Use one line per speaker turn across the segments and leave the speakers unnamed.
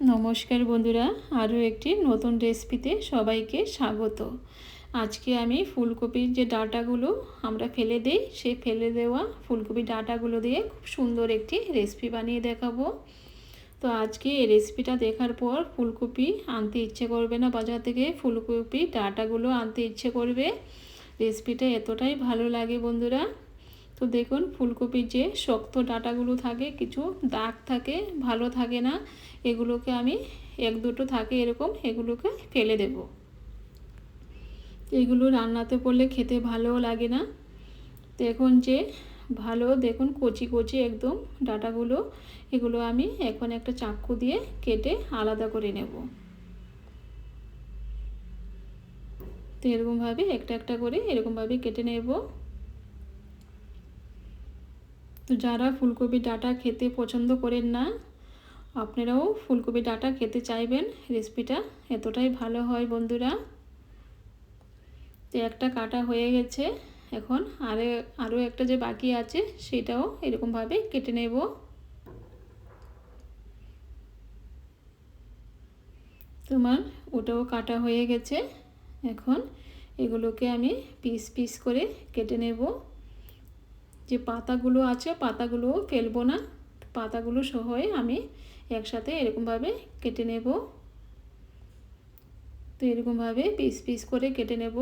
নমস্কার বন্ধুরা, আরও একটি নতুন রেসিপিতে সবাইকে স্বাগত। আজকে আমি ফুলকপির যে ডাটাগুলো আমরা ফেলে দিই, সেই ফেলে দেওয়া ফুলকপির ডাটাগুলো দিয়ে খুব সুন্দর একটি রেসিপি বানিয়ে দেখাবো। তো আজকে এই রেসিপিটা দেখার পর ফুলকপি আনতে ইচ্ছে করবে না বাজার থেকে, ফুলকপি ডাটাগুলো আনতে ইচ্ছে করবে। রেসিপিটা এতটাই ভালো লাগে বন্ধুরা। তো দেখুন, ফুলকপির যে শক্ত ডাটাগুলো থাকে, কিছু দাগ থাকে, ভালো থাকে না, এগুলোকে আমি এক দুটো থাকে এরকম, এগুলোকে ফেলে দেব। এগুলো রান্নাতে পড়লে খেতে ভালোও লাগে না। দেখুন যে ভালো, দেখুন কচি কচি একদম ডাটাগুলো, এগুলো আমি এখন একটা চাক্কু দিয়ে কেটে আলাদা করে নেব। তো এরকমভাবে একটা একটা করে এরকমভাবে কেটে নেব। তো যারা ফুলকপি ডাটা খেতে পছন্দ করেন না, আপনারাও ফুলকপি ডাটা খেতে চাইবেন, রেসিপিটা এতটাই ভালো হয় বন্ধুরা। তো একটা কাটা হয়ে গেছে, এখন আরে আরও একটা যে বাকি আছে সেটাও এরকমভাবে কেটে নেব। তোমার ওটাও কাটা হয়ে গেছে, এখন এগুলোকে আমি পিস পিস করে কেটে নেব। যে পাতাগুলো আছে, পাতাগুলোও ফেলব না। পাতাগুলো সহই আমি একসাথে এরকমভাবে কেটে নেব। তো এরকমভাবে পিস পিস করে কেটে নেব।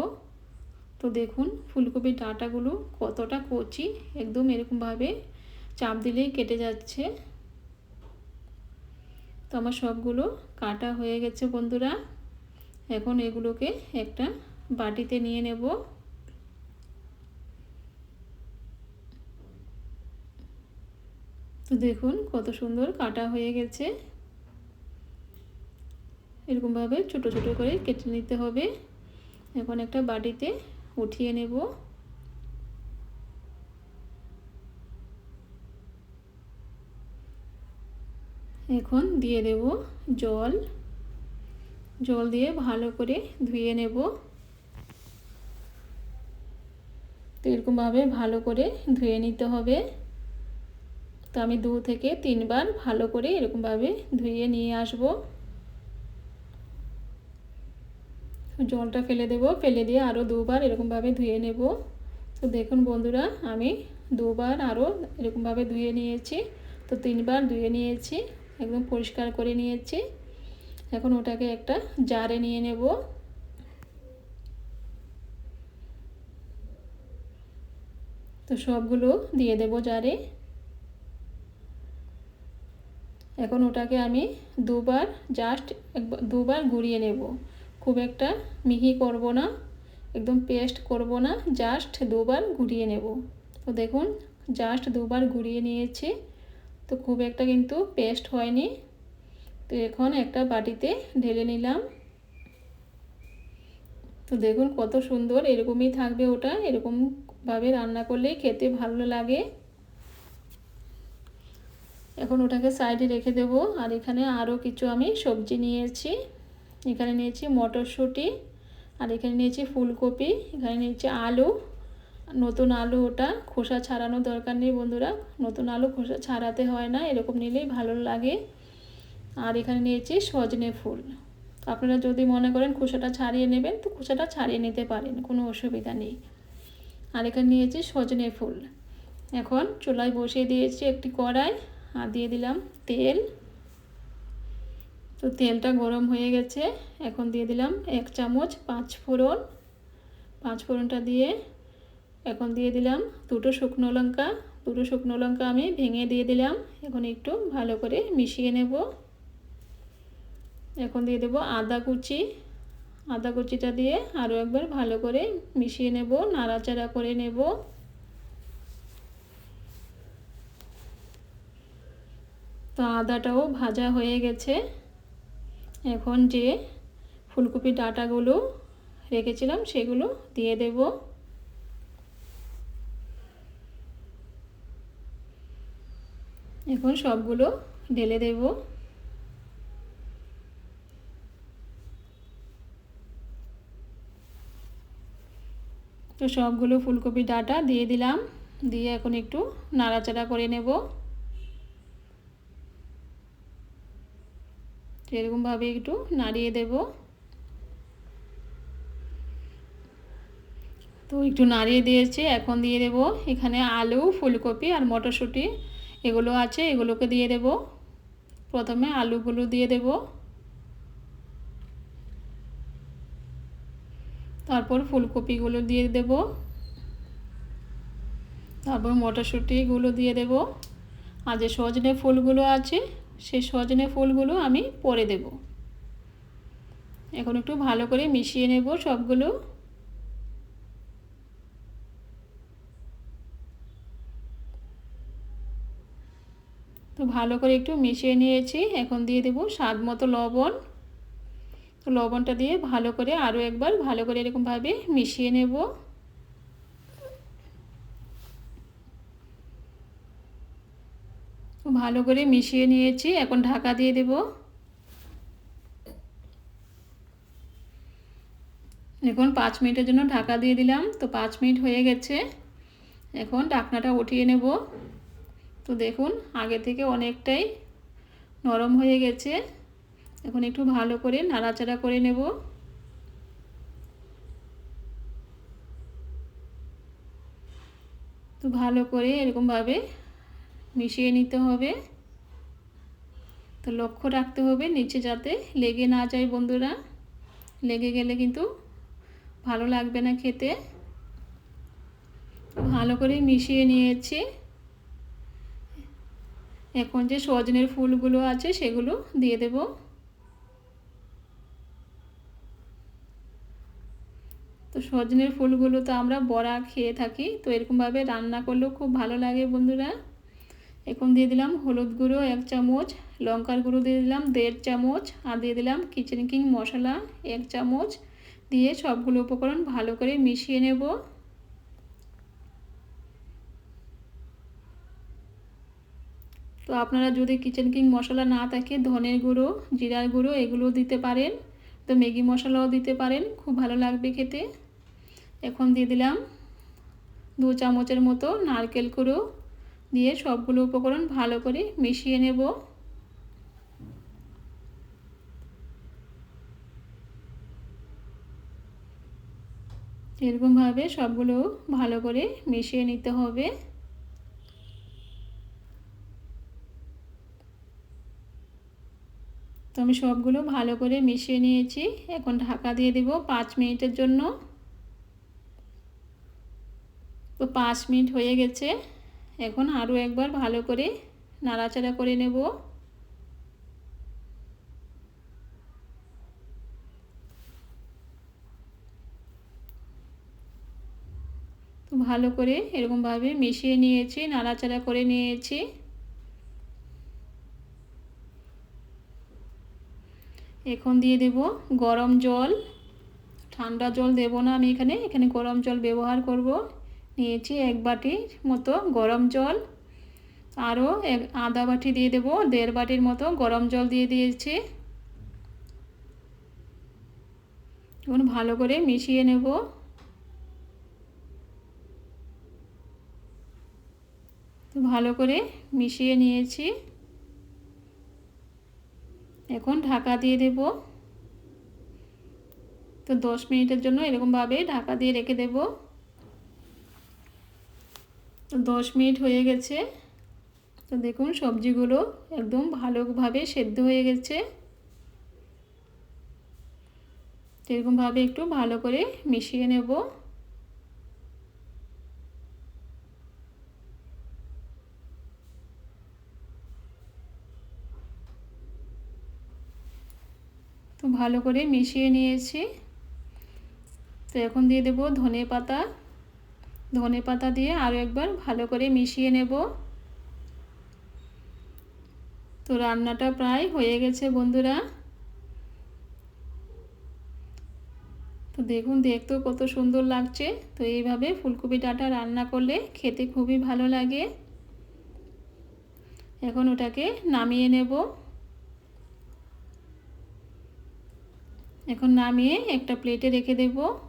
তো দেখুন, ফুলকপির ডাঁটাগুলো কতটা কচি, একদম এরকমভাবে চাপ দিলেই কেটে যাচ্ছে। তো আমার সবগুলো কাটা হয়ে গেছে বন্ধুরা। এখন এগুলোকে একটা বাটিতে নিয়ে নেব। তো দেখুন কত সুন্দর কাটা হয়ে গেছে। এরকমভাবে ছোট ছোট করে কেটে নিতে হবে। এখন একটা বাটিতে উঠিয়ে নেব। এখন দিয়ে দেব জল। জল দিয়ে ভালো করে ধুয়ে নেব। তো এরকমভাবে ভালো করে ধুয়ে নিতে হবে। তো আমি দু থেকে তিনবার ভালো করে এরকমভাবে ধুয়ে নিয়ে আসব। জলটা ফেলে দেব, ফেলে দিয়ে আরও দুবার এরকমভাবে ধুয়ে নেব। তো দেখুন বন্ধুরা, আমি দুবার আরও এরকমভাবে ধুয়ে নিয়েছি। তো তিনবার ধুয়ে নিয়েছি, একদম পরিষ্কার করে নিয়েছি। এখন ওটাকে একটা জারে নিয়ে নেব। তো সবগুলো দিয়ে দেব জারে। এখন ওটাকে আমি দুবার জাস্ট একবার দুবার ঘুরিয়ে নেব। খুব একটা মিহি করব না, একদম পেস্ট করব না জাস্ট দুবার ঘুরিয়ে নেব। তো দেখুন জাস্ট দুবার ঘুরিয়ে নিয়েছি, তো খুব একটা কিন্তু পেস্ট হয়নি। তো এখন একটা বাটিতে ঢেলে নিলাম। তো দেখুন কত সুন্দর, এরকমই থাকবে ওটা এরকমভাবে রান্না করলেই খেতে ভালো লাগে। এখন ওটাকে সাইডে রেখে দেব। আর এখানে আরও কিছু আমি সবজি নিয়েছি। এখানে নিয়েছি মটরশুঁটি, আর এখানে নিয়েছি ফুলকপি, এখানে নিয়েছি আলু। নতুন আলু ওটা খোসা ছাড়ানো দরকার নেই বন্ধুরা। নতুন আলু খোসা ছাড়াতে হয় না, এরকম নিলেই ভালো লাগে। আর এখানে নিয়েছি সজনে ফুল। আপনারা যদি মনে করেন খোসাটা ছাড়িয়ে নেবেন, তো খোসাটা ছাড়িয়ে নিতে পারেন, কোনো অসুবিধা নেই। আর এখানে নিয়েছি সজনে ফুল। এখন চুলায় বসিয়ে দিয়েছি একটি কড়াই। আর দিয়ে দিলাম তেল। তো তেলটা গরম হয়ে গেছে। এখন দিয়ে দিলাম এক চামচ পাঁচ ফোড়ন। পাঁচ ফোড়নটা দিয়ে এখন দিয়ে দিলাম দুটো শুকনো লঙ্কা। দুটো শুকনো লঙ্কা আমি ভেঙে দিয়ে দিলাম। এখন একটু ভালো করে মিশিয়ে নেব। এখন দিয়ে দেব আদা কুচি। আদা কুচিটা দিয়ে আরও একবার ভালো করে মিশিয়ে নেব, নাড়াচাড়া করে নেব। তো আদাটাও ভাজা হয়ে গেছে। এখন যে ফুলকপির ডাটাগুলো রেখেছিলাম সেগুলো দিয়ে দেব। এখন সবগুলো ঢেলে দেব। তো সবগুলো ফুলকপি ডাটা দিয়ে দিলাম। দিয়ে এখন একটু নাড়াচাড়া করে নেব। এরকমভাবে একটু নাড়িয়ে দেব। তো একটু নাড়িয়ে দিয়েছি, এখন দিয়ে দেব এখানে আলু, ফুলকপি আর মটরশুঁটি। এগুলো আছে, এগুলোকে দিয়ে দেব। প্রথমে আলুগুলো দিয়ে দেব। তারপর ফুলকপিগুলো দিয়ে দেব। তারপর মটরশুঁটিগুলো দিয়ে দেব। আর যে সজনে ফুলগুলো আছে সেই সজনে ফুলগুলো আমি পরে দেব। এখন একটু ভালো করে মিশিয়ে নেব সবগুলো। তো ভালো করে একটু মিশিয়ে নিয়েছি। এখন দিয়ে দেব স্বাদ মতো লবণ। তো লবণটা দিয়ে ভালো করে আরও একবার ভালো করে এরকমভাবে মিশিয়ে নেব। ভালো করে মিশিয়ে নিয়েছি। এখন ঢাকা দিয়ে দেব। এখন পাঁচ মিনিটের জন্য ঢাকা দিয়ে দিলাম। তো পাঁচ মিনিট হয়ে গেছে। এখন ঢাকনাটা উঠিয়ে নেব। তো দেখুন, আগে থেকে অনেকটাই নরম হয়ে গেছে। এখন একটু ভালো করে নাড়াচাড়া করে নেব। তো ভালো করে এরকমভাবে মিশিয়ে নিতে হবে। তো লক্ষ্য রাখতে হবে নিচে যাতে লেগে না যায় বন্ধুরা। লেগে গেলে কিন্তু ভালো লাগবে না খেতে। ভালো করে মিশিয়ে নিয়েছি। এখন যে সজনের ফুলগুলো আছে সেগুলো দিয়ে দেব। তো সজনের ফুলগুলো তো আমরা বড়া খেয়ে থাকি, তো এরকমভাবে রান্না করলেও খুব ভালো লাগে বন্ধুরা। এখন দিয়ে দিলাম হলুদ গুঁড়ো এক চামচ, লঙ্কার গুঁড়ো দিয়ে দিলাম দেড় চামচ, আর দিয়ে দিলাম কিচেন কিং মশলা এক চামচ। দিয়ে সবগুলো উপকরণ ভালো করে মিশিয়ে নেব। তো আপনারা যদি কিচেন কিং মশলা না থাকে, ধনের গুঁড়ো, জিরার গুঁড়ো, এগুলো দিতে পারেন। তো ম্যাগি মশলাও দিতে পারেন, খুব ভালো লাগবে খেতে। এখন দিয়ে দিলাম দু চামচের মতো নারকেল গুঁড়ো। দিয়ে সবগুলো উপকরণ ভালো করে মিশিয়ে নেব। এরকমভাবে সবগুলো ভালো করে মিশিয়ে নিতে হবে। তো আমি সবগুলো ভালো করে মিশিয়ে নিয়েছি। এখন ঢাকা দিয়ে দেব পাঁচ মিনিটের জন্য। তো পাঁচ মিনিট হয়ে গেছে। এখন আরও একবার ভালো করে নাড়াচাড়া করে নেব। তো ভালো করে এরকমভাবে মিশিয়ে নিয়েছি, নাড়াচাড়া করে নিয়েছি। এখন দিয়ে দেব গরম জল। ঠান্ডা জল দেব না আমি এখানে এখানে গরম জল ব্যবহার করব। নিয়েছি এক বাটির মতো গরম জল। আরও এক আধা বাটি দিয়ে দেব, দেড় বাটির মতো গরম জল দিয়ে দিয়েছি। এখন ভালো করে মিশিয়ে নেব। ভালো করে মিশিয়ে নিয়েছি। এখন ঢাকা দিয়ে দেব। তো দশ মিনিটের জন্য এরকমভাবে ঢাকা দিয়ে রেখে দেব। দশ মিনিট হয়ে গেছে। তো দেখুন, সবজিগুলো একদম ভালোভাবে সেদ্ধ হয়ে গেছে। এরকমভাবে একটু ভালো করে মিশিয়ে নেব। তো ভালো করে মিশিয়ে নিয়েছি। তো এখন দিয়ে দেব ধনে পাতা ধনে পাতা দিয়ে আরও একবার ভালো করে মিশিয়ে নেব। তো রান্নাটা প্রায় হয়ে গেছে বন্ধুরা। তো দেখুন, দেখতেও কত সুন্দর লাগছে। তো এইভাবে ফুলকপি ডাঁটা রান্না করলে খেতে খুবই ভালো লাগে। এখন ওটাকে নামিয়ে নেব। এখন নামিয়ে একটা প্লেটে রেখে দেব।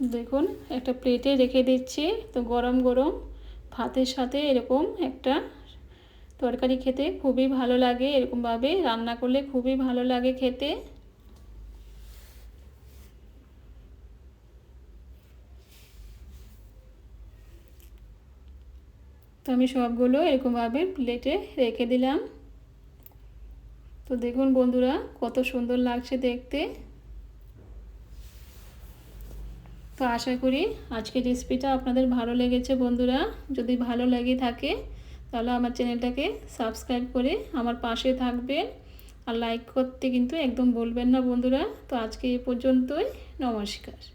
দেখুন, একটা প্লেটে রেখে দিচ্ছি। তো গরম গরম ভাতের সাথে এরকম একটা তরকারি খেতে খুবই ভালো লাগে। এরকমভাবে রান্না করলে খুবই ভালো লাগে খেতে। তো আমি সবগুলো এরকমভাবে প্লেটে রেখে দিলাম। তো দেখুন বন্ধুরা, কত সুন্দর লাগছে দেখতে। তো আশা করি আজকের রেসিপিটা আপনাদের ভালো লেগেছে, বন্ধুরা। যদি ভালো লেগে থাকে, তাহলে আমার চ্যানেলটাকে সাবস্ক্রাইব করে আমার পাশে থাকবেন। আর লাইক করতে কিন্তু একদম বলবেন না, বন্ধুরা। তো আজকে এ পর্যন্তই। নমস্কার।